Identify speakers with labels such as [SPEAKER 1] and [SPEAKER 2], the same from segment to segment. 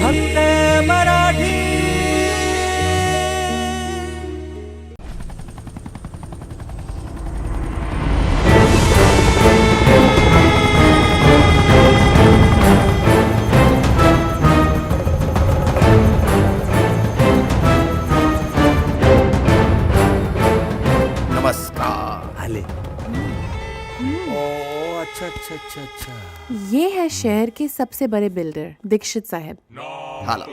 [SPEAKER 1] फक्त
[SPEAKER 2] के सबसे बड़े बिल्डर दीक्षित साहब।
[SPEAKER 3] हाला।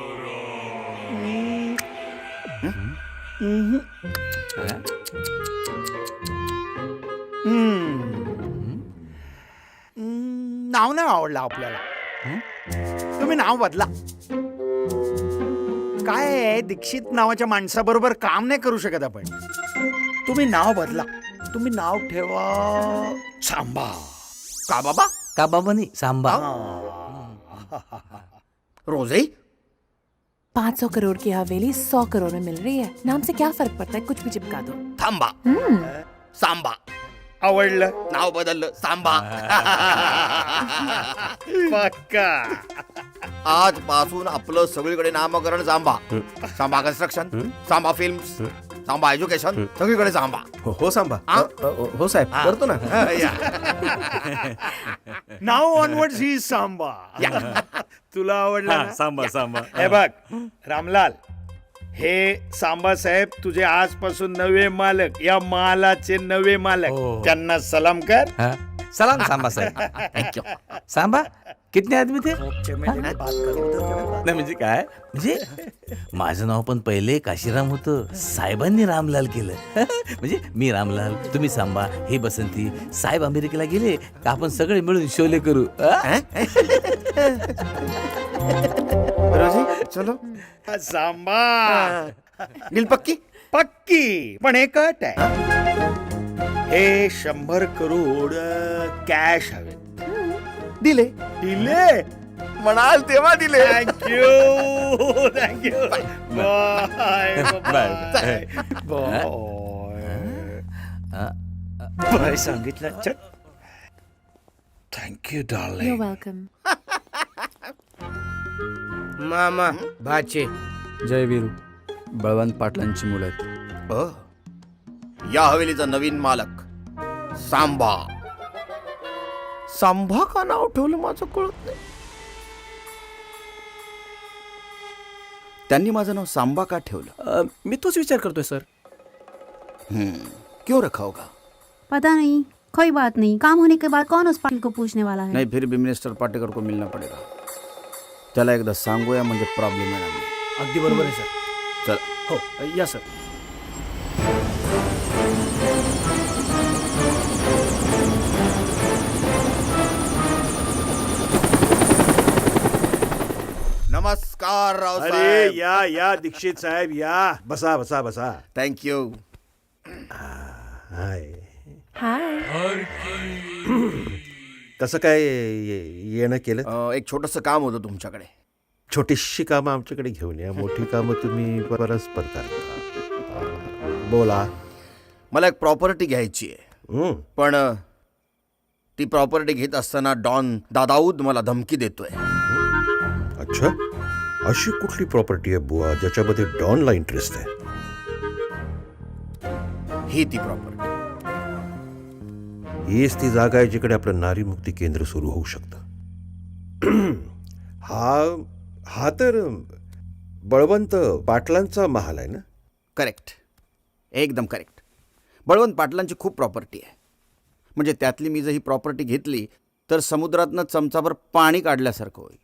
[SPEAKER 4] नाव नाही आवडलं आपल्याला. तुम्ही नाव बदला. काय आहे दीक्षित नावाच्या माणसाबरोबर काम नाही करू शकत आपण. तुम्ही नाव बदला. तुम्ही नाव ठेवा. सांबा.
[SPEAKER 3] का बाबा?
[SPEAKER 1] का बाबा नाही सांबा.
[SPEAKER 3] रोज़े?
[SPEAKER 2] पाँच सौ करोड़ की हवेली सौ करोड़ में मिल रही है। नाम से क्या फ़र्क पड़ता है? कुछ भी चिपका दो।
[SPEAKER 3] थांबा। सांबा।
[SPEAKER 4] आवडलं
[SPEAKER 3] नाव बदललं सांबा।
[SPEAKER 4] पक्का।
[SPEAKER 3] आजपासून आपलं सगळीकडे नामकरण Samba. Samba construction Samba films Samba education सगळीकडे सांबा
[SPEAKER 5] हो हो सांबा? अ, अ, हो साहेब. करतो ना.
[SPEAKER 4] नाव ऑनवर्ड ही सांबा तुला आवडला ना?
[SPEAKER 5] सांबा सांबा
[SPEAKER 4] हे बघ रामलाल हे सांबा साहेब तुझे आजपासून नवे मालक. या मालाचे नवे मालक.
[SPEAKER 1] हो.
[SPEAKER 4] त्यांना सलाम कर.
[SPEAKER 1] हाँ, सलाम सांबा साहेब. थँक्यू सांबा कितने आदमी थे? नाही म्हणजे काय म्हणजे माझं? नाव पण पहिले काशीराम होतं साहेबांनी रामलाल केलं. म्हणजे मी रामलाल तुम्ही सांबा हे बसंती साहेब अमेरिकेला गेले का आपण सगळे मिळून शोले करू?
[SPEAKER 3] रोजी चलो.
[SPEAKER 4] सांबा
[SPEAKER 3] नील पक्की?
[SPEAKER 4] पक्की पण हे कट आहे. हे शंभर करोड कॅश हवे.
[SPEAKER 3] दिले.
[SPEAKER 4] दिले?
[SPEAKER 3] म्हणाल तेव्हा दिले.
[SPEAKER 4] Thank you thank you bye. Bye bye. सांगितलं. चल. Thank you
[SPEAKER 2] You're
[SPEAKER 4] darling
[SPEAKER 2] welcome.
[SPEAKER 5] मामा भाचे. जय वीरू. बळवंत पाटलांची मुलं आहेत.
[SPEAKER 3] या हवेलीचा नवीन मालक सांबा. सांबा का नाव ठेवलं माझं कळत नाही. त्यांनी माझं नाव सांबा का ठेवलं.
[SPEAKER 5] अ, मी तोच विचार करतोय सर.
[SPEAKER 3] क्यों रखा होगा?
[SPEAKER 6] पता नहीं कोई बात नहीं काम होने के बाद कौन उस पाटिल को पूछने वाला है?
[SPEAKER 3] नाही फिर भी मिनिस्टर पाटेकर को मिलना पडेगा। त्याला एकदा सांगूया म्हणजे प्रॉब्लेम येणार नाही
[SPEAKER 5] अगदी बरोबर आहे सर।
[SPEAKER 3] चल।
[SPEAKER 5] हो या सर।
[SPEAKER 3] नमस्कार
[SPEAKER 4] अरे
[SPEAKER 3] रावसाहेब
[SPEAKER 4] या या दीक्षित साहेब या। बसा बसा बसा।
[SPEAKER 3] Thank you
[SPEAKER 4] hi.
[SPEAKER 2] Hi.
[SPEAKER 7] कसं काय ये- येणं केलं?
[SPEAKER 3] एक छोटस काम होतं तुमच्याकडे.
[SPEAKER 7] छोटीशी कामं आमच्याकडे घेऊन या. मोठी कामं तुम्ही परस्पर करता बोला.
[SPEAKER 3] मला एक प्रॉपर्टी घ्यायची आहे.
[SPEAKER 7] हं.
[SPEAKER 3] पण अ, ती प्रॉपर्टी घेत असताना डॉन दादाऊद मला धमकी देतोय.
[SPEAKER 7] अच्छा. अशी कुठली प्रॉपर्टी आहे बुवा ज्याच्यामध्ये डॉनला इंटरेस्ट आहे?
[SPEAKER 3] ही ती प्रॉपर्टी
[SPEAKER 7] हीच ती जागा आहे जिकडे आपलं नारी मुक्ती केंद्र सुरू होऊ शकतं. हा हा तर बळवंत पाटलांचा महाल आहे ना?
[SPEAKER 3] करेक्ट एकदम करेक्ट बळवंत पाटलांची खूप प्रॉपर्टी आहे. म्हणजे त्यातली मी जर ही प्रॉपर्टी घेतली तर समुद्रातनं चमचाभर पाणी काढल्यासारखं होईल.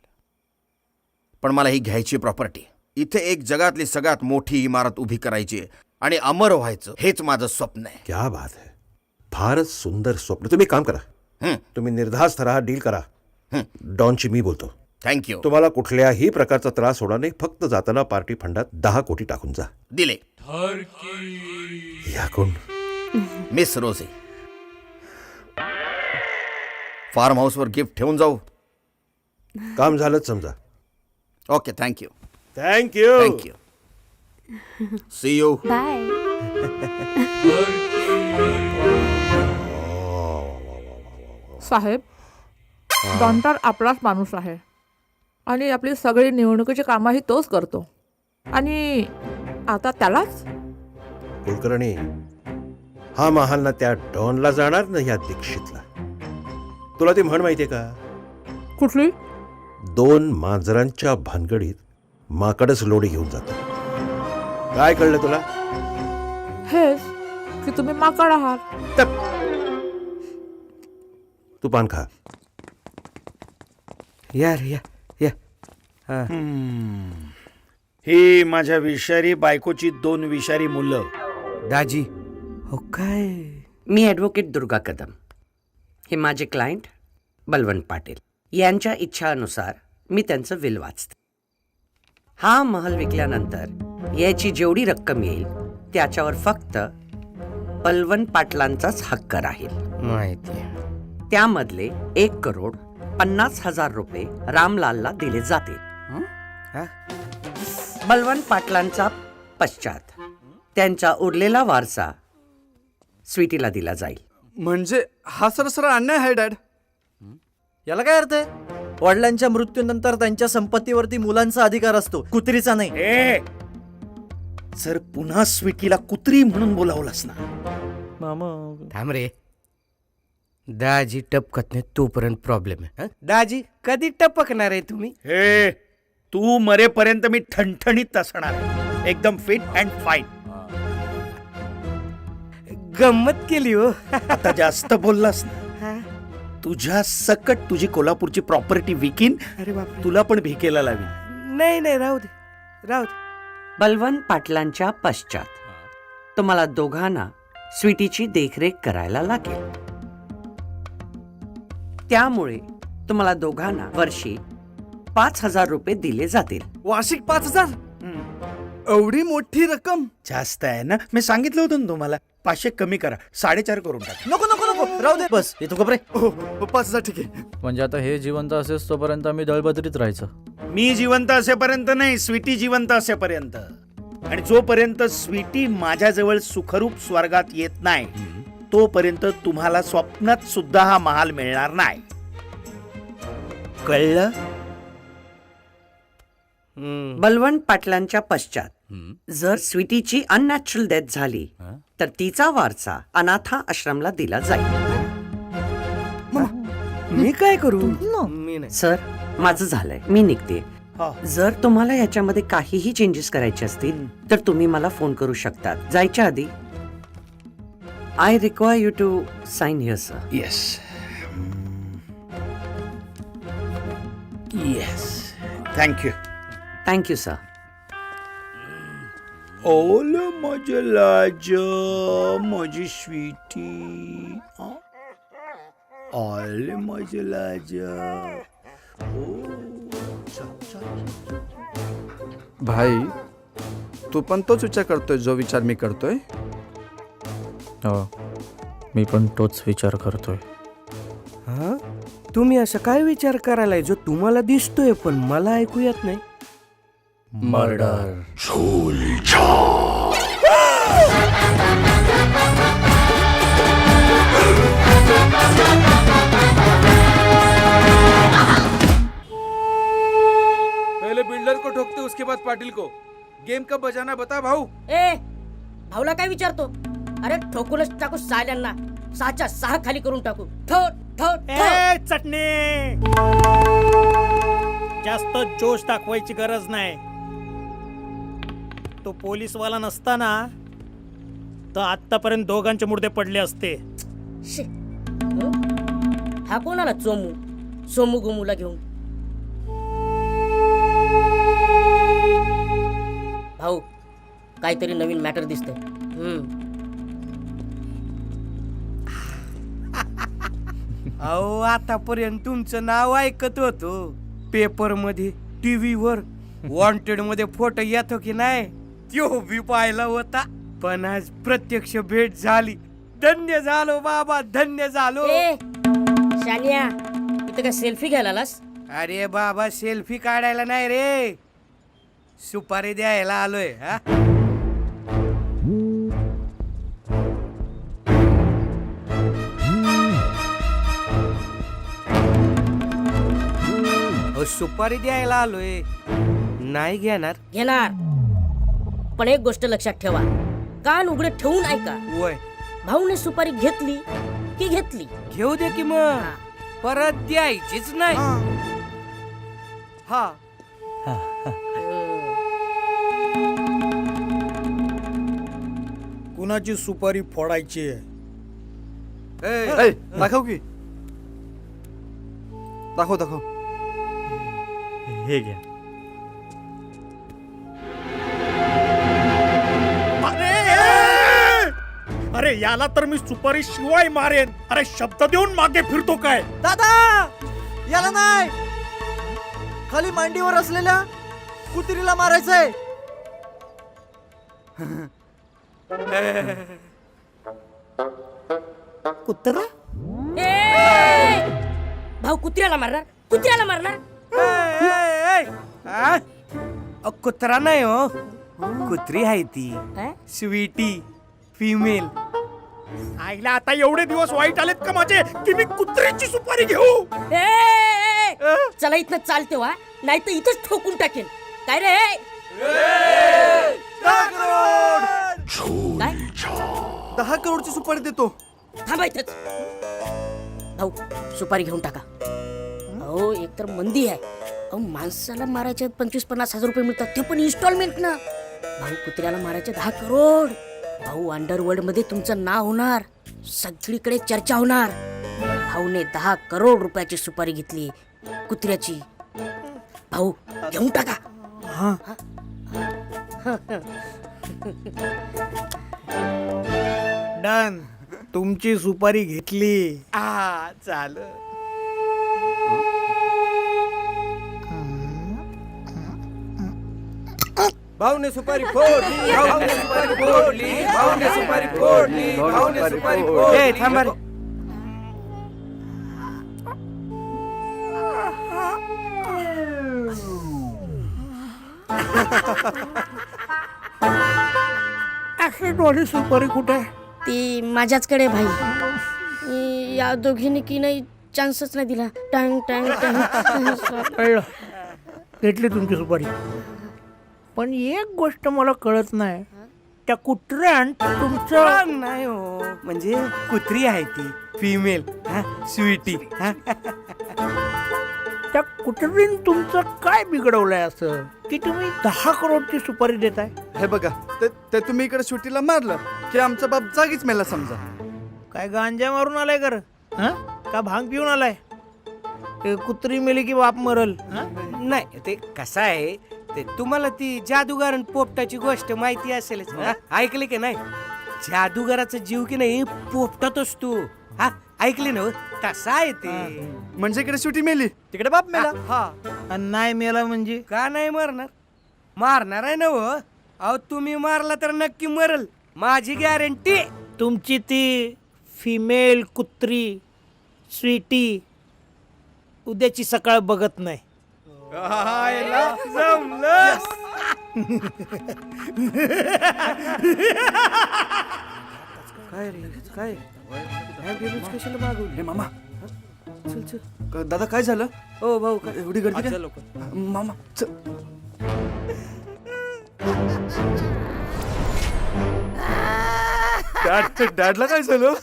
[SPEAKER 3] पण मला ही घ्यायची प्रॉपर्टी इथे एक जगातली सगळ्यात मोठी इमारत उभी करायची आणि अमर व्हायचं हेच माझं स्वप्न आहे.
[SPEAKER 7] क्या बात आहे फारच सुंदर स्वप्न. तुम्ही काम करा.
[SPEAKER 3] हं,
[SPEAKER 7] तुम्ही निर्धास्त राहा डील करा.
[SPEAKER 3] हं.
[SPEAKER 7] डॉनची मी बोलतो.
[SPEAKER 3] थँक्यू
[SPEAKER 7] तुम्हाला कुठल्याही प्रकारचा त्रास होणार नाही. फक्त जाताना पार्टी फंडात दहा कोटी टाकून जा.
[SPEAKER 3] दिले.
[SPEAKER 7] या कोण?
[SPEAKER 3] मिस रोजे फार्म हाऊसवर गिफ्ट ठेवून जाऊ.
[SPEAKER 7] काम झालंच समजा.
[SPEAKER 3] Okay thank you
[SPEAKER 4] thank you
[SPEAKER 3] thank you see you
[SPEAKER 2] Bye.
[SPEAKER 8] Saheb don तर आपलाच माणूस आहे. आणि आपली सगळी निवडणुकीची कामंही तोच करतो. आणि आता त्यालाच?
[SPEAKER 7] कुलकर्णी हा महाल ना त्या डॉनला जाणार ना या दीक्षितला. तुला ती म्हण माहितीये का?
[SPEAKER 8] कुठली?
[SPEAKER 7] दोन मांजरांच्या भानगडीत माकडच लोडी घेऊन जातो काय कळलं तुला?
[SPEAKER 8] हेच की तुम्ही माकड आहात.
[SPEAKER 7] तू पान खा.
[SPEAKER 5] यार या या.
[SPEAKER 4] ही माझ्या विषारी बायकोची दोन विषारी मुलं.
[SPEAKER 5] दाजी. हो काय?
[SPEAKER 9] मी ॲडव्होकेट दुर्गा कदम. हे माझे क्लायंट बलवंत पाटील. यांच्या इच्छानुसार मी त्यांचं विल वाचते. हा महल विकल्यानंतर याची जेवढी रक्कम येईल त्याच्यावर फक्त बलवंत पाटलांचाच हक्क राहील.
[SPEAKER 5] माहिती
[SPEAKER 9] त्यामधले एक करोड पन्नास हजार रुपये रामलालला दिले जातील.
[SPEAKER 5] हा?
[SPEAKER 9] बलवंत पाटलांचा पश्चात त्यांचा उरलेला वारसा स्वीटीला दिला जाईल.
[SPEAKER 5] म्हणजे हा सरसर अन्याय आहे डॅड? याला काय अर्थ आहे? वडिलांच्या मृत्यूनंतर त्यांच्या संपत्तीवरती मुलांचा अधिकार असतो कुत्रीचा नाही.
[SPEAKER 4] ए! जर पुन्हा स्वीटीला कुत्री म्हणून बोलावलंस ना.
[SPEAKER 5] थांब रे. दाजी टपकत नाही तोपर्यंत प्रॉब्लेम आहे दाजी कधी टपकणार आहे तुम्ही?
[SPEAKER 4] हे तू मरेपर्यंत मी ठणठणीत असणार. एकदम फिट अँड फाईन
[SPEAKER 5] गंमत केली हो.
[SPEAKER 4] आता जास्त बोललास ना. तुझ्या सकट तुझी कोल्हापूरची प्रॉपर्टी विकीन
[SPEAKER 5] अरे बाप
[SPEAKER 4] तुला पण भिकेला लावीन.
[SPEAKER 5] नाही नाही राहू दे राहू दे.
[SPEAKER 9] बलवंत पाटलांच्या पश्चात तुम्हाला दोघांना स्वीटीची देखरेख करायला लागेल. त्यामुळे तुम्हाला दोघांना वर्षी पाच हजार रुपये दिले जातील.
[SPEAKER 5] वार्षिक पाच हजार? एवढी मोठी रक्कम?
[SPEAKER 4] जास्त आहे ना? मी सांगितलं होतं ना तुम्हाला. पाचशे कमी करा. साडेचार करून टाका.
[SPEAKER 5] नको नको नको. राहू दे. बस येतो कपरे. पाच हजार ठीक आहे.
[SPEAKER 10] म्हणजे आता हे जिवंत असेल तोपर्यंत आम्ही दळबद्रीत राहायचं.
[SPEAKER 4] मी जिवंत असेपर्यंत नाही स्वीटी जिवंत असेपर्यंत. आणि जोपर्यंत स्वीटी माझ्याजवळ सुखरूप स्वर्गात येत नाही तोपर्यंत तुम्हाला स्वप्नात सुद्धा हा महाल मिळणार नाही. कळलं?
[SPEAKER 9] बलवंत पाटलांच्या पश्चात. जर स्वीटीची अननॅचरल डेथ झाली तर तिचा वारसा अनाथा आश्रमला दिला जाईल.
[SPEAKER 5] मी काय करू? मी नाही.
[SPEAKER 9] सर माझं झालंय. मी निघते.
[SPEAKER 4] हा.
[SPEAKER 9] जर तुम्हाला याच्यामध्ये काहीही चेंजेस करायचे असतील तर तुम्ही मला फोन करू शकता जायच्या आधी I require you to sign here sir
[SPEAKER 4] yes yes thank you
[SPEAKER 9] thank you sir
[SPEAKER 4] ओल माझं लाज माझी स्वीटी ऑल माझं लाज
[SPEAKER 5] भाई तू पण तोच विचार करतोय जो विचार मी करतोय?
[SPEAKER 10] हो मी पण तोच विचार करतोय.
[SPEAKER 5] हा? तुम्ही असं काय विचार करायला जो तुम्हाला दिसतोय पण मला ऐकू येत नाही?
[SPEAKER 10] मर्डर.
[SPEAKER 5] पहले बिल्डर को ठोकते उसके बाद पाटिल को। गेम कब बजाना बता भाऊ।
[SPEAKER 11] ए भाऊला काय विचारतो? अरे ठोकूनच टाकू साल्यांना. सहाच्या सहा खाली करून टाकू. ठो ठो ठो
[SPEAKER 4] चटणी. जास्त जोश दाखवायची गरज नाही. तो पोलीसवाला नसताना तर आतापर्यंत दोघांचे मुर्दे पडले असते.
[SPEAKER 11] शे. हं? हा कोण आला चोमू सोमू गोमूला घेऊन? भाऊ काहीतरी नवीन मॅटर दिसतंय. हम्म.
[SPEAKER 5] अहो आतापर्यंत तुमचं नाव ऐकत होतो. पेपरमध्ये टीव्ही वर वॉन्टेड मध्ये फोटो येतो की नाही? तो बी पाहिला होता. पण आज प्रत्यक्ष भेट झाली. धन्य झालो बाबा धन्य झालो.
[SPEAKER 11] ए शानिया इथं काय सेल्फी घ्यायला आलास
[SPEAKER 5] अरे बाबा सेल्फी काढायला नाही रे. सुपारी द्यायला आलोय हा? अहो, सुपारी द्यायला आलोय. नाही घेणार.
[SPEAKER 11] घेणार. पण एक गोष्ट लक्षात ठेवा. कान उघडे ठेवून ऐका.
[SPEAKER 5] वय
[SPEAKER 11] भाऊने सुपारी घेतली की घेतली?
[SPEAKER 5] घेऊ दे की मग. परत द्यायचीच नाही. हा.
[SPEAKER 12] कुणाची सुपारी फोडायची आहे?
[SPEAKER 13] ए, दाखव की. दाखव दाखव.
[SPEAKER 14] हे घ्या.
[SPEAKER 12] अरे याला तर मी सुपारी शिवाय मारेन. अरे शब्द देऊन मागे फिरतो काय?
[SPEAKER 5] दादा याला नाही. खाली मांडीवर असलेल्या कुत्रीला मारायचंय.
[SPEAKER 12] कुत्रा?
[SPEAKER 11] ए! भाऊ कुत्र्याला मारणार? कुत्र्याला मारणार?
[SPEAKER 5] कुत्रा नाही हो. कुत्री आहे ती? Sweety female.
[SPEAKER 12] आईला आता एवढे दिवस वाईट आलेत का माझे? की मी कुत्र्याची सुपारी घेऊ?
[SPEAKER 11] ए, ए, ए! चला इथनं चालते वा. नाही तर इथंच ठोकून टाकेन. काय रे? काय?
[SPEAKER 13] दहा करोडची सुपारी देतो.
[SPEAKER 11] थांबायचंच भाऊ सुपारी घेऊन टाका. अहो एक तर मंदी आहे. अहो माणसाला मारायचे पंचवीस पन्नास हजार रुपये मिळतात. ते पण इन्स्टॉलमेंट ना. भाऊ कुत्र्याला मारायचे दहा करोड. भाऊ अंडरवर्ल्डमध्ये तुमचं नाव होणार. सगळीकडे चर्चा होणार. भाऊने दहा करोड रुपयाची सुपारी घेतली. कुत्र्याची. भाऊ घेऊन टाका.
[SPEAKER 12] डन. तुमची सुपारी घेतली.
[SPEAKER 5] आ चाल भाऊने सुपारी फोडली. भाऊने सुपारी फोडली. भाऊने सुपारी फोडली. भाऊने सुपारी फोडली. थांबा रे
[SPEAKER 12] डोळी सुपारी कुठे?
[SPEAKER 11] ती माझ्याचकडे भाई. या दोघींनी की नाही चान्सच नाही दिला. टांग टांग टांग.
[SPEAKER 12] कळलं. घेतली तुमची सुपारी. पण एक गोष्ट मला कळत नाही. त्या कुत्र्यान तुमचं
[SPEAKER 5] नाही हो. म्हणजे कुत्री आहे ती. फिमेल स्वीटी
[SPEAKER 12] त्या कुत्रीन तुमचं काय बिघडवलंय असं? की तुम्ही दहा करोडची सुपारी देताय?
[SPEAKER 13] हे बघा ते ते तुम्ही इकडे सुट्टीला मारलं की आमचा बाप जागीच मेला समजा.
[SPEAKER 12] काय गांजा मारून आलाय कर का भांग पिऊन आलाय? ते कुत्री मेली की बाप मरल? हं?
[SPEAKER 5] नाही ते कसं आहे ते तुम्हाला ती जादूगार पोपटाची गोष्ट माहिती असेलच हा? ऐकली की नाही? जादूगाराचा जीव की नाही पोपटात असतो. हा? ऐकली ना हो? तसा आहे ते.
[SPEAKER 13] म्हणजे इकडे सुट्टी मेली?
[SPEAKER 5] तिकडे बाप मेला. हा.
[SPEAKER 12] आणि नाही मेला म्हणजे?
[SPEAKER 5] का नाही मारणार? मारणार आहे ना हो? अहो तुम्ही मारला तर नक्की मरल. माझी गॅरंटी
[SPEAKER 12] तुमची ती फिमेल कुत्री स्वीटी उद्याची सकाळ बघत नाही.
[SPEAKER 5] जमलं काय रे काय? कशाला मागवली?
[SPEAKER 13] हे मामा.
[SPEAKER 5] चल चल.
[SPEAKER 13] क- दादा काय झालं?
[SPEAKER 5] ओ भाऊ काय?
[SPEAKER 13] एवढी गर्दी काय?
[SPEAKER 5] लोक
[SPEAKER 13] मामा चल. डॅड डॅडला काय झालं?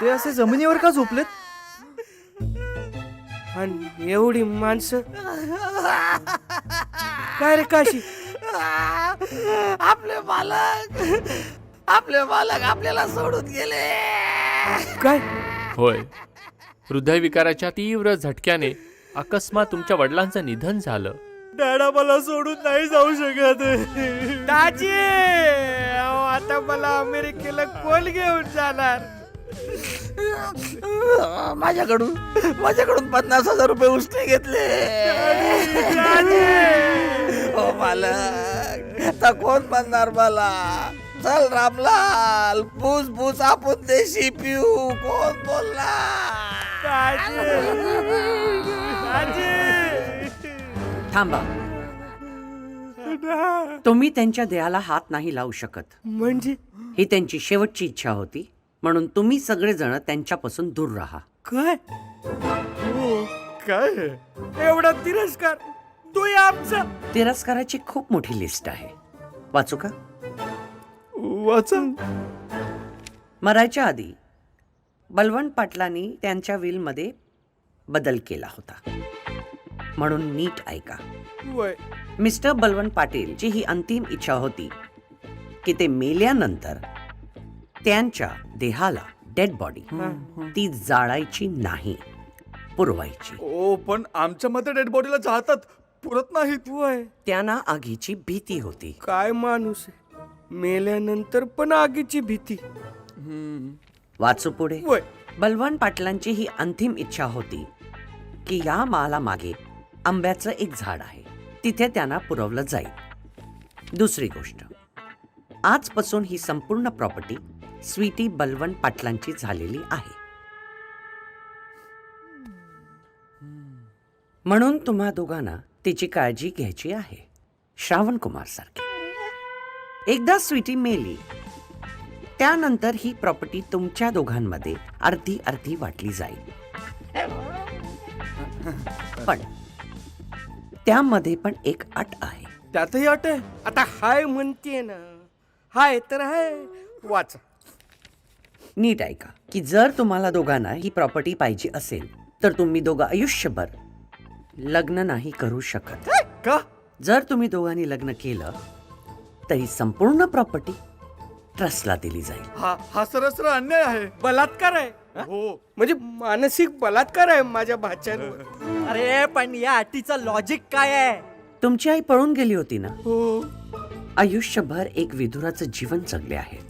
[SPEAKER 13] ते असे जमिनीवर का झोपलेत?
[SPEAKER 5] आणि एवढी माणसं? काय रे काशी?
[SPEAKER 1] आपले मालक आपले मालक आपल्याला सोडून गेले.
[SPEAKER 5] काय?
[SPEAKER 14] होय. हृदयविकाराच्या तीव्र झटक्याने अकस्मात तुमच्या वडिलांचं निधन झालं.
[SPEAKER 12] डॅडा मला सोडून नाही जाऊ शकत.
[SPEAKER 5] दाजी! अहो, आता मला अमेरिकेला कोण घेऊन जाणार.
[SPEAKER 1] माझ्याकडून माझ्याकडून पन्नास हजार रुपये उष्टे घेतले. हो मालक आता कोण बनणार मला? चल रामलाल भूस भूस आपण देशी पिऊ. कोण बोलणार?
[SPEAKER 9] थांबा. तुम्ही त्यांच्या देहाला हात नाही लावू शकत.
[SPEAKER 5] म्हणजे?
[SPEAKER 9] ही त्यांची शेवटची इच्छा होती. म्हणून तुम्ही सगळेजण त्यांच्यापासून दूर राहा.
[SPEAKER 5] काय? काय? एवढा तिरस्कार? तो आमचा
[SPEAKER 9] तिरस्काराची खूप मोठी लिस्ट आहे. वाचू का?
[SPEAKER 5] वाचा.
[SPEAKER 9] मरायच्या आधी बलवंत पाटलांनी त्यांच्या विलमध्ये बदल केला होता. म्हणून नीट ऐका.
[SPEAKER 5] वय.
[SPEAKER 9] मिस्टर बलवंत पाटीलची ही अंतिम इच्छा होती की ते मेल्यानंतर त्यांच्या देहाला डेड बॉडी ती जाळायची नाही पुरवायची.
[SPEAKER 5] ओ पण आमच्या मते डेड बॉडीला जाळतात पुरत नाहीत. वय
[SPEAKER 9] त्यांना आगीची भीती होती.
[SPEAKER 5] काय माणूस आहे? मेल्यानंतर पण आगीची भीती.
[SPEAKER 9] वाचू पुढे.
[SPEAKER 5] वय
[SPEAKER 9] बलवंत पाटलांची ही अंतिम इच्छा होती की या माला मागे आंब्याचं एक झाड आहे. तिथे त्यांना पुरवलं जाईल. दुसरी गोष्ट. आजपासून ही संपूर्ण प्रॉपर्टी स्वीटी बलवंत पाटलांची झालेली आहे. म्हणून तुम्हा दोघांना तिची काळजी घ्यायची आहे. श्रावण कुमार सारखे. एकदा स्वीटी मेली. त्यानंतर ही प्रॉपर्टी तुमच्या दोघांमध्ये अर्धी अर्धी वाटली जाईल. पण त्यामध्ये पण एक अट आहे.
[SPEAKER 5] त्यातही अट आहे. आता हाय म्हणते ना. हाय तर हाय. वाचा.
[SPEAKER 9] नीट ऐका की जर तुम्हाला दोघांना ही प्रॉपर्टी पाहिजे असेल तर तुम्ही दोघं आयुष्यभर लग्न नाही करू शकत.
[SPEAKER 5] का?
[SPEAKER 9] जर तुम्ही दोघांनी लग्न केलं तरी संपूर्ण प्रॉपर्टी ट्रस्टला दिली जाईल.
[SPEAKER 5] हा हा सरसर अन्याय आहे. बलात्कार आहे. हो? म्हणजे मानसिक बलात्कार आहे माझ्या भाच्यावर.
[SPEAKER 15] अरे पण या अटीचं लॉजिक काय आहे?
[SPEAKER 9] तुमची आई पळून गेली होती ना?
[SPEAKER 5] हो.
[SPEAKER 9] आयुष्यभर एक विधुराचं जीवन जगले आहेत.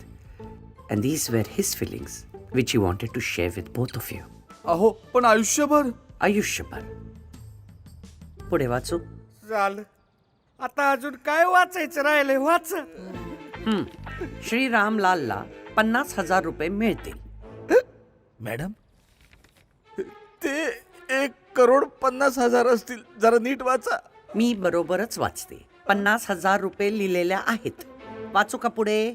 [SPEAKER 9] And these were his feelings which you wanted to share with both of you
[SPEAKER 5] अहो पण आयुष्यभर?
[SPEAKER 9] आयुष्यभर. पुढे वाचू.
[SPEAKER 5] झालं. आता अजून काय वाचायचं राहिलंय? वाच.
[SPEAKER 9] श्री रामलालला पन्नास हजार रुपये मिळतील.
[SPEAKER 1] मॅडम
[SPEAKER 5] ते एक करोड पन्नास हजार असतील. जरा नीट वाचा.
[SPEAKER 9] मी बरोबरच वाचते. पन्नास हजार रुपये लिहिलेल्या आहेत. वाचू का पुढे?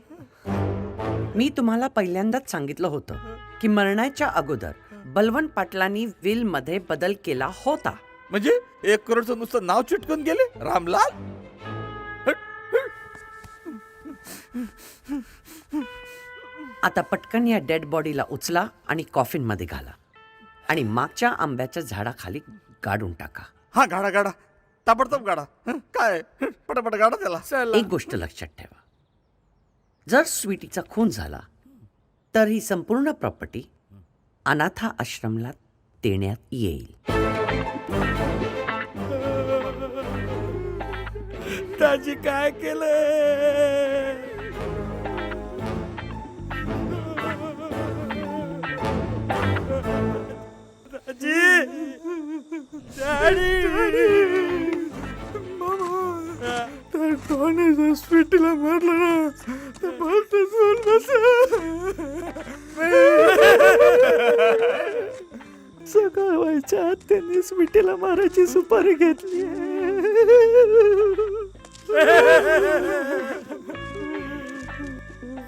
[SPEAKER 9] मी तुम्हाला पहिल्यांदाच सांगितलं होतं की मरण्याच्या अगोदर बलवंत पाटलांनी विलमध्ये बदल केला होता.
[SPEAKER 1] म्हणजे एक करोडचं नुसतं नाव चिटकून गेले? रामलाल?
[SPEAKER 9] आता पटकन या डेड बॉडीला उचला आणि कॉफिनमध्ये घाला. आणि मागच्या आंब्याच्या झाडाखाली गाडून टाका.
[SPEAKER 5] हा गाडा गाडा. ताबडतोब गाडा. हं, काय? हं, पटापट गाडा त्याला.
[SPEAKER 9] एक गोष्ट लक्षात ठेवा. जर स्वीटीचा खून झाला तर ही संपूर्ण प्रॉपर्टी अनाथा आश्रमला देण्यात येईल.
[SPEAKER 5] ताजी काय केलं? राजी स्वीटीला मारलं ना? तर भलत सोन बस. सकाळ व्हायच्या आत त्यांनी स्वीटीला मारायची सुपारी घेतली.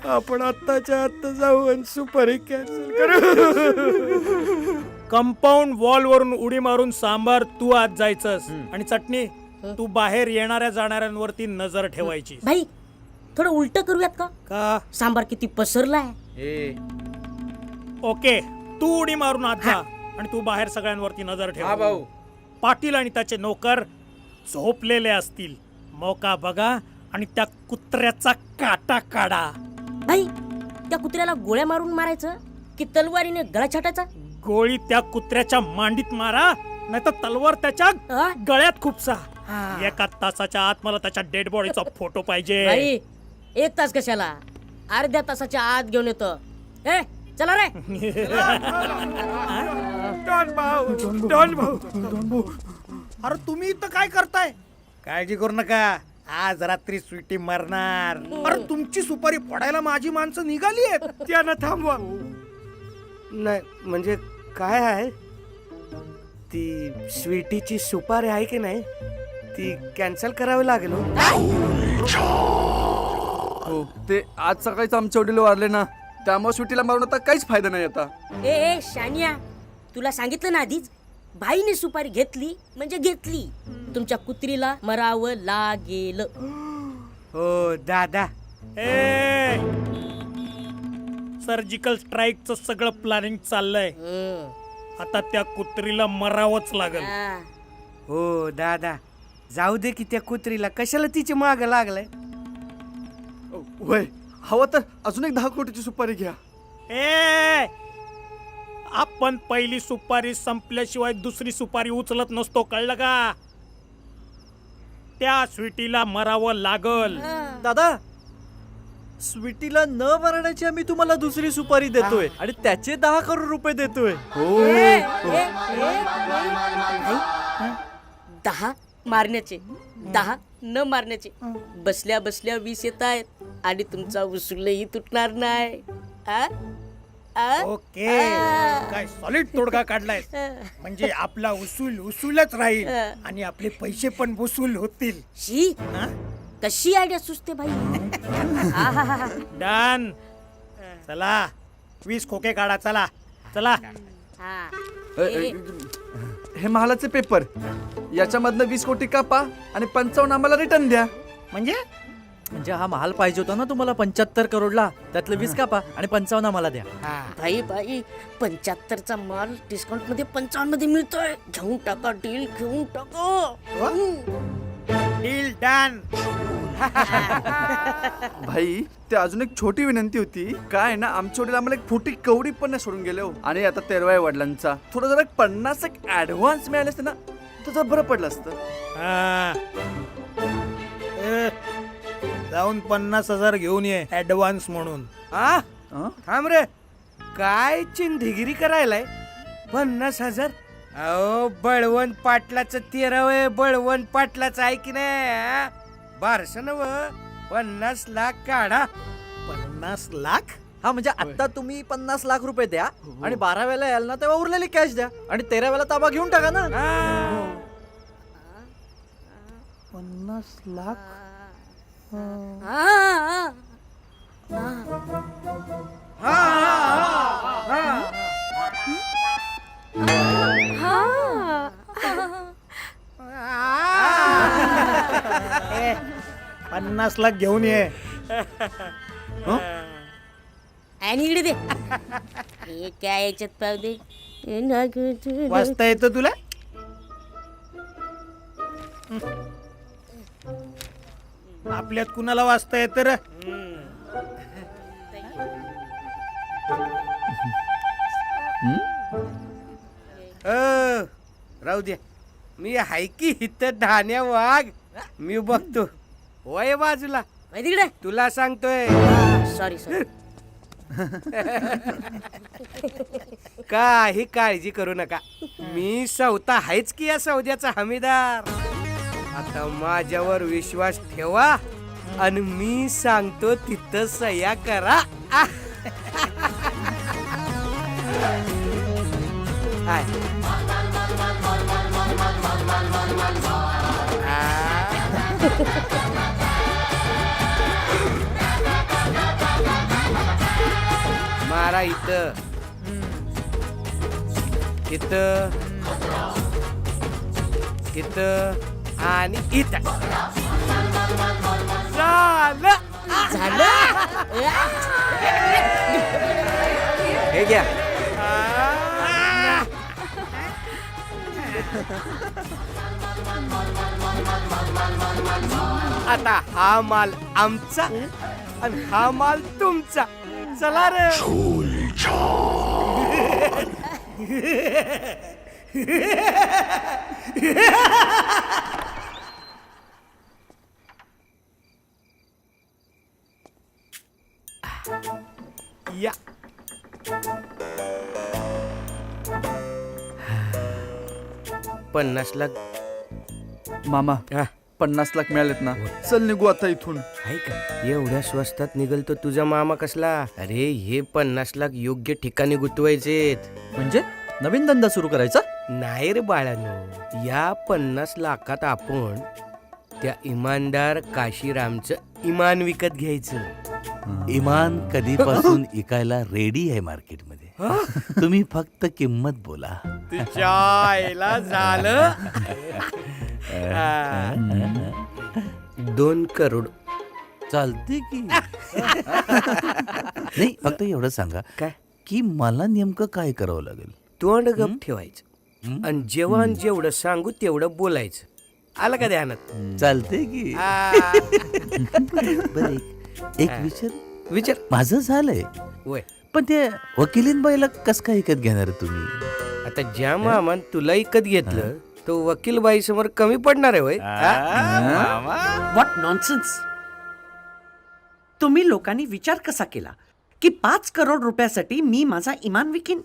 [SPEAKER 5] आपण आत्ताच्या आत्ता जाऊ आणि सुपारी कॅन्सल करू.
[SPEAKER 15] कंपाऊंड वॉल वरून उडी मारून सांबार तू आत जायचंस. आणि चटणी तू बाहेर येणाऱ्या जाणाऱ्यांवरती नजर ठेवायची
[SPEAKER 11] भाई थोडं उलट करूयात का?
[SPEAKER 15] का?
[SPEAKER 11] सांबार किती पसरलाय.
[SPEAKER 15] ओके तू उडी मारून आत जा आणि तू बाहेर सगळ्यांवरती नजर ठेव. भाऊ. पाटील आणि त्याचे नोकर झोपलेले असतील. मौका बघा आणि त्या कुत्र्याचा काटा काढा.
[SPEAKER 11] भाई त्या कुत्र्याला गोळ्या मारून मारायचं? की तलवारीने गळा छाटायचा?
[SPEAKER 15] गोळी त्या कुत्र्याच्या मांडीत मारा नाही तर तलवार त्याच्या
[SPEAKER 11] आ?
[SPEAKER 15] गळ्यात खुपसा.
[SPEAKER 11] हा.
[SPEAKER 15] एका तासाच्या आत मला त्याच्या डेड बॉडीचा फोटो पाहिजे.
[SPEAKER 11] एक तास कशाला? अर्ध्या तासाच्या आत घेऊन येतो. ए चला रे.
[SPEAKER 5] डॉन भाऊ डॉन भाऊ.
[SPEAKER 15] अरे तुम्ही इथं काय करताय? काळजी करू नका. आज रात्री स्वीटी मरणार. अरे तुमची सुपारी फोडायला माझी माणसं निघाली आहेत.
[SPEAKER 5] त्यांना थांबवा. नाही म्हणजे काय आहे? ती स्वीटीची सुपारी आहे की नाही? ती कॅन्सल करावी लागेल हो.
[SPEAKER 15] ते आज सकाळीच आमच्या वडील वारले ना त्यामुळे सुट्टीला मारून आता काहीच फायदा नाही आता.
[SPEAKER 11] ए ए शानिया तुला सांगितलं ना आधीच भाईने सुपारी घेतली म्हणजे घेतली. तुमच्या कुत्रीला मरावं लागेल.
[SPEAKER 5] हो दादा.
[SPEAKER 16] ए! सर्जिकल स्ट्राईकचं सगळं प्लॅनिंग चाललंय.
[SPEAKER 11] हं.
[SPEAKER 16] आता त्या कुत्रीला मरावंच लागल.
[SPEAKER 11] हा.
[SPEAKER 5] हो दादा. जाऊ दे की त्या कुत्रीला. कशाला तिची माग लागलाय?
[SPEAKER 13] वय हवं तर अजून एक दहा कोटीची सुपारी घ्या.
[SPEAKER 16] ए आपण पहिली सुपारी संपल्याशिवाय दुसरी सुपारी उचलत नसतो कळलं का? त्या स्वीटीला मरावं लागल.
[SPEAKER 5] दादा स्वीटीला न मरण्याची आम्ही तुम्हाला दुसरी सुपारी देतोय आणि त्याचे दहा करोड रुपये देतोय.
[SPEAKER 11] दहा? मारण्याचे. दहा न मारण्याचे. बसल्या बसल्या वीस येत आहेत. आणि तुमचा उसूलही तुटणार नाही. आ? आ?
[SPEAKER 16] ओके.
[SPEAKER 11] आ.
[SPEAKER 16] काय सॉलिड तोडगा काढलाय. म्हणजे आपला उसूल उसूलच राहील
[SPEAKER 11] हा.
[SPEAKER 16] आणि आपले पैसे पण वसूल होतील.
[SPEAKER 11] शी.
[SPEAKER 16] हा?
[SPEAKER 11] कशी आयडिया सुचते भाई आहाहा.
[SPEAKER 16] डन चला. वीस खोके काढा. चला. चला.
[SPEAKER 11] हा. ए,
[SPEAKER 13] हे महालाचे पेपर. याच्यामधनं वीस कोटी कापा आणि पंचावन्न आम्हाला रिटर्न द्या.
[SPEAKER 16] म्हणजे?
[SPEAKER 5] म्हणजे हा महाल पाहिजे होता ना तुम्हाला? पंच्याहत्तर करोडला. त्यातलं वीस कापा आणि पंचावन्न आम्हाला द्या
[SPEAKER 11] भाई भाई पंच्याहत्तरचा माल डिस्काउंटमध्ये पंचावन्नमध्ये मिळतोय. घेऊन टाका डील घेऊन टाका.
[SPEAKER 16] Deal done.
[SPEAKER 13] भाई ते अजून एक छोटी विनंती होती. काय ना आमच्या वडील आम्हाला एक फुटी कवडी पण नाही सोडून गेले हो. आणि आता तेरवाय वडिलांचा. थोडं जरा एक पन्नास एक ऍडव्हान्स मिळाले असते ना तर जरा बरं पडलं असतं.
[SPEAKER 16] हा. ए, जाऊन पन्नास हजार घेऊन ये ऍडव्हान्स म्हणून.
[SPEAKER 5] आ?
[SPEAKER 13] हं?
[SPEAKER 5] थांब रे. काय चिंधिगिरी करायलाय? पन्नास हजार? अहो बळवंत पाटलाचं तेरावं बळवंत पाटलाचं आहे की नाही बारस नव पन्नास लाख काढा.
[SPEAKER 16] पन्नास लाख?
[SPEAKER 5] हा म्हणजे आता तुम्ही पन्नास लाख रुपये द्या आणि बाराव्याला याल ना तेव्हा उरलेली कॅश द्या. आणि तेराव्याला ताबा घेऊन टाका ना.
[SPEAKER 16] पन्नास लाख?
[SPEAKER 11] हा, हा.
[SPEAKER 16] ए, पन्नास लाख घेऊन ये.
[SPEAKER 11] आणि इकडे दे. हे काय याच्यात पाव दे? हे.
[SPEAKER 16] वाचता येतं तुला? आपल्यात कुणाला वाचता येतं रे?
[SPEAKER 5] राहू द्या मी हाय की इथं ढाण्या वाघ. मी बघतो. वय बाजूला.
[SPEAKER 11] तिकडे.
[SPEAKER 5] तुला सांगतोय.
[SPEAKER 11] सॉरी सॉरी
[SPEAKER 5] काही काळजी करू नका. मी सौता आहेच की या सौद्याचा हमीदार. आता माझ्यावर विश्वास ठेवा आणि मी सांगतो तिथं सह्या करा. आह. आय. मारा इथं. इथं. इथं. आणि इथं. झालं. हे घ्या. आता हा माल आमचा आणि हा माल तुमचा. चला रे. या. पन्नास लाख
[SPEAKER 13] मामा.
[SPEAKER 5] हा.
[SPEAKER 13] पन्नास लाख मिळालेत ना. चल निघू आता इथून.
[SPEAKER 5] आहे का? एवढ्या स्वस्तात निघलतो तुझा मामा कसला? अरे हे पन्नास लाख योग्य ठिकाणी गुंतवायचेत.
[SPEAKER 17] म्हणजे? नवीन धंदा सुरू करायचा?
[SPEAKER 5] नाही रे बाळानो. या पन्नास लाखात आपण त्या इमानदार काशीरामचं इमान विकत घ्यायचं.
[SPEAKER 18] इमान कधीपासून इकायला रेडी आहे मार्केटमध्ये
[SPEAKER 1] तुम्ही फक्त किंमत बोला.
[SPEAKER 5] तिच्या आईला झालं. हा. दोन करोड.
[SPEAKER 1] चालते की. नाही फक्त एवढं सांगा
[SPEAKER 5] काय?
[SPEAKER 1] की मला नेमकं काय करावं लागेल?
[SPEAKER 5] तोंड गप ठेवायचं. आणि जेवण जेवढं सांगू तेवढं बोलायचं. आलं का ध्यानात?
[SPEAKER 1] चालते की.
[SPEAKER 5] आ,
[SPEAKER 1] बरं एक एक विचार.
[SPEAKER 5] विचार.
[SPEAKER 1] माझं झालंय.
[SPEAKER 5] वय
[SPEAKER 1] पण ते वकिलीन बाईला कस काय ऐकत घेणार तुम्ही?
[SPEAKER 5] आता ज्या मामान तुला इकत घेतलं तो वकील बाई समोर कमी पडणार आहे वय
[SPEAKER 9] व्हॉट नॉनसेन्स तुम्ही लोकांनी विचार कसा केला की पाच करोड रुपयासाठी मी माझा इमान विकीन?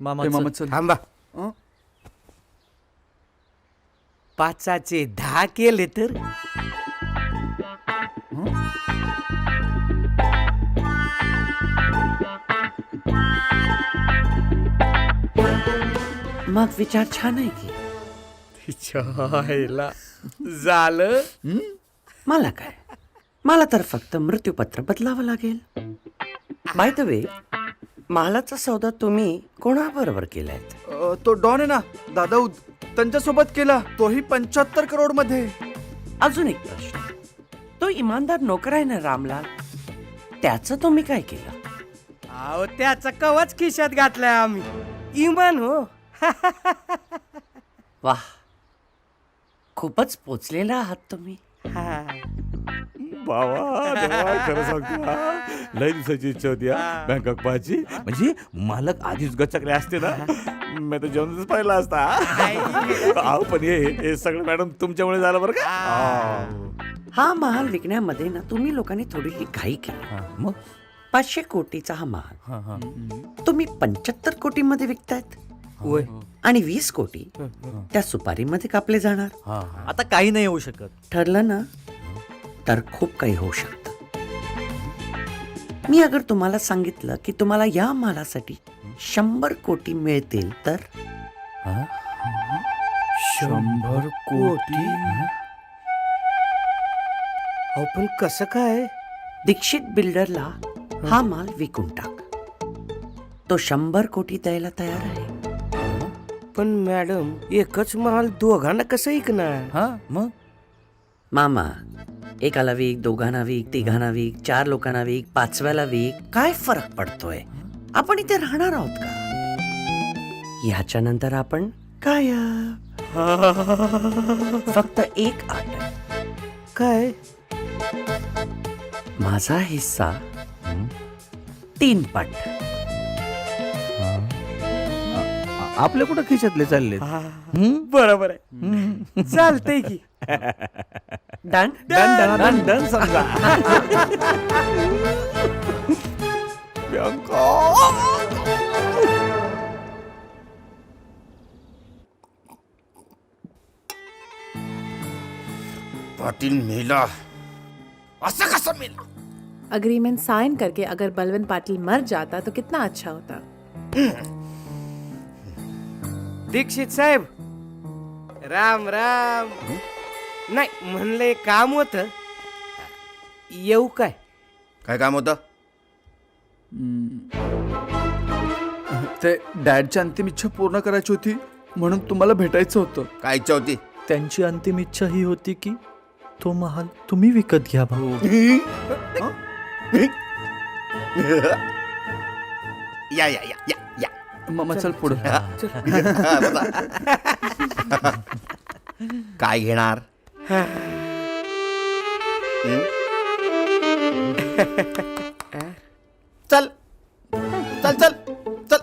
[SPEAKER 13] मामाचं
[SPEAKER 5] थांबा. पाचाचे दहा केले तर?
[SPEAKER 9] मग विचार छान आहे की?
[SPEAKER 5] तिच्या झालं?
[SPEAKER 9] मला काय? मला तर फक्त मृत्यूपत्र बदलावं लागेल. बाय द वे मालाचा सौदा तुम्ही कोणाबरोबर केलाय
[SPEAKER 13] तो डॉन आहे ना दादा त्यांच्यासोबत केला. तोही पंच्याहत्तर करोडमध्ये
[SPEAKER 9] अजून एक प्रश्न. तो इमानदार नोकर आहे ना रामलाल? त्याचं तुम्ही काय केलं?
[SPEAKER 5] अहो त्याचा कवच खिशात घातलाय आम्ही. इमान हो.
[SPEAKER 9] वाह. खूपच पोचलेला आहात तुम्ही.
[SPEAKER 5] हा.
[SPEAKER 1] बाबा देवा, खरं सांगतो हा. लय दिवसाची इच्छा होती हा. बँकॉक पाहायची. म्हणजे मालक आधीच गचकले असते ना? मी तर जेवणच पाहिला असता. अहो पण हे हे सगळं मॅडम तुमच्यामुळे झालं बरं का.
[SPEAKER 9] हा महाल विकण्यामध्ये ना तुम्ही लोकांनी थोडीशी घाई केली.
[SPEAKER 1] हा, मग?
[SPEAKER 9] पाचशे कोटीचा हा महाल.
[SPEAKER 1] हा हा.
[SPEAKER 9] तुम्ही पंच्याहत्तर कोटीमध्ये विकतायत? आणि वीस कोटी त्या सुपारीमध्ये कापले जाणार.
[SPEAKER 13] आता काही नाही होऊ शकत.
[SPEAKER 9] ठरलं ना तर खूप काही होऊ शकतं. मी अगर तुम्हाला सांगितलं की तुम्हाला या मालासाठी शंभर कोटी मिळतील तर?
[SPEAKER 5] शंभर कोटी? अहो पण कसं काय?
[SPEAKER 9] दीक्षित बिल्डरला हा माल विकून टाक. तो शंभर कोटी द्यायला तयार आहे.
[SPEAKER 5] पण मॅडम एकच माल दोघांना कसं ऐकणार
[SPEAKER 1] हा मग?
[SPEAKER 9] मामा एकाला वीक दोघांना वीक तिघांना वीक चार लोकांना वीक पाचव्याला वीक काय फरक पडतोय? आपण इथे राहणार आहोत का? ह्याच्या नंतर आपण काय फक्त एक आठ.
[SPEAKER 5] काय?
[SPEAKER 9] माझा हिस्सा तीन पट
[SPEAKER 1] आपल्या कुठं खिशातले चालले?
[SPEAKER 5] बरोबर आहे. चालतंय की.
[SPEAKER 9] डन?
[SPEAKER 1] Done done done. समजा.
[SPEAKER 3] पाटील मेला. असं कसं मेला?
[SPEAKER 2] अग्रीमेंट साइन करके अगर बलवंत पाटिल मर जाता तो कितना अच्छा होता।
[SPEAKER 5] दीक्षित साहेब. राम राम. नाही म्हणले काम होत. येऊ काय?
[SPEAKER 3] काय काम होतं?
[SPEAKER 13] ते डॅडची अंतिम इच्छा पूर्ण करायची होती म्हणून तुम्हाला भेटायचं होतं.
[SPEAKER 3] काय इच्छा होती?
[SPEAKER 13] त्यांची अंतिम इच्छा ही होती की तो महाल तुम्ही विकत घ्या भाऊ
[SPEAKER 3] या या या या.
[SPEAKER 13] मामा चल पुढे.
[SPEAKER 3] हा. काय घेणार? हं? चल. चल चल. चल.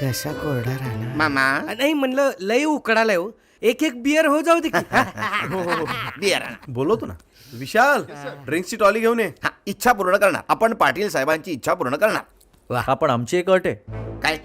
[SPEAKER 5] कसा कोरडा राहणार?
[SPEAKER 3] मामा.
[SPEAKER 5] नाही म्हणलं लय उकडालाय हो. एक एक बियर हो जाऊ दे की.
[SPEAKER 3] बियर.
[SPEAKER 13] बोलवतो ना. विशाल ड्रिंक्सची टॉली घेऊन ये.
[SPEAKER 3] हा इच्छा पूर्ण करणार. आपण पाटील साहेबांची इच्छा पूर्ण करणार.
[SPEAKER 13] हा पण आमची एक अट आहे.
[SPEAKER 3] काय?